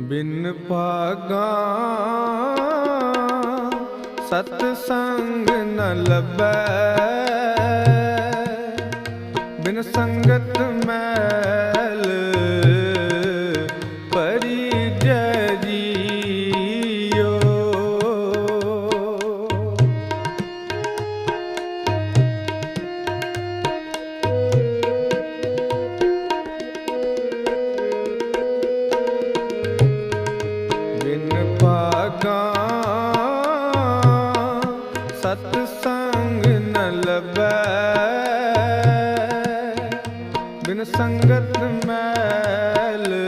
ਬਿਨ ਭਾਗਾ ਸਤ ਸੰਗ ਨ ਲੱਭੈ। ਬਿਨ ਸੰਗਤ ਸਕਾ ਨ ਲਬੈ ਬਿਨ ਸੰਗਤ ਮੈਲ